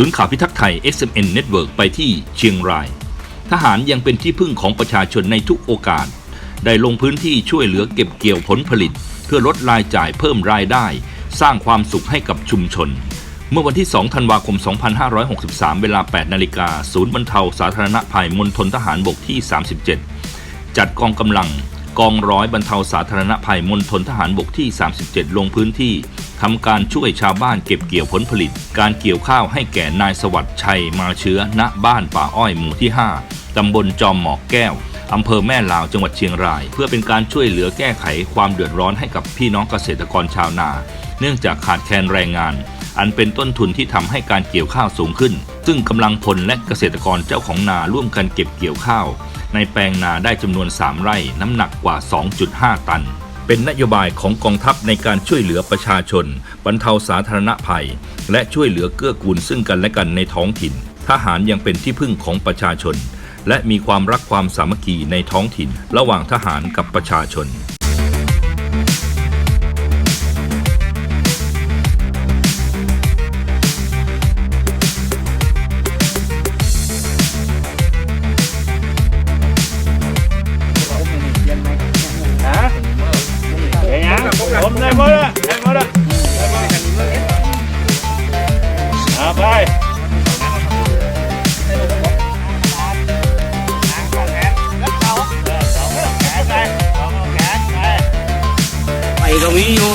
ศูนย์ข่าวพิทักษ์ไทย XMN Network ไปที่เชียงราย ทหารยังเป็นที่พึ่งของประชาชนในทุกโอกาส ได้ลงพื้นที่ช่วยเหลือเก็บเกี่ยวผลผลิต เพื่อลดรายจ่ายเพิ่มรายได้ สร้างความสุขให้กับชุมชน เมื่อวันที่ 2 ธันวาคม 2563 เวลา 8 นาฬิกาศูนย์บรรเทาสาธารณภัยมณฑลทหารบกที่ 37 จัดกองกำลังกองร้อยบรรเทาสาธารณภัยมณฑลทหารบกที่ 37 ลงพื้นที่ ทำการช่วยชาวบ้านเก็บเกี่ยวผลผลิต การเกี่ยวข้าวให้แก่นายสวัสดิ์ชัยมาเชื้อณบ้านป่าอ้อยหมู่ที่ 5 ตำบลจอมหมอกแก้วอำเภอแม่ลาวจังหวัดเชียงราย เพื่อเป็นการช่วยเหลือแก้ไขความเดือดร้อนให้กับพี่น้องเกษตรกรชาวนา เนื่องจากขาดแคลนแรงงาน อันเป็นต้นทุนที่ทำให้การเกี่ยวข้าวสูงขึ้น ซึ่งกำลังพลและเกษตรกรเจ้าของนาร่วมกันเก็บเกี่ยวข้าว ในแปลงนาได้จำนวน 3 ไร่น้ำหนักกว่า 2.5 ตัน เป็นนโยบายของกองทัพในการช่วยเหลือประชาชน บรรเทาสาธารณภัย และช่วยเหลือเกื้อกูลซึ่งกันและกันในท้องถิ่น ทหารยังเป็นที่พึ่งของประชาชน และมีความรักความสามัคคีในท้องถิ่น ระหว่างทหารกับประชาชน ยังผมได้หมดละได้หมดละเอาไปไปก็มีอยู่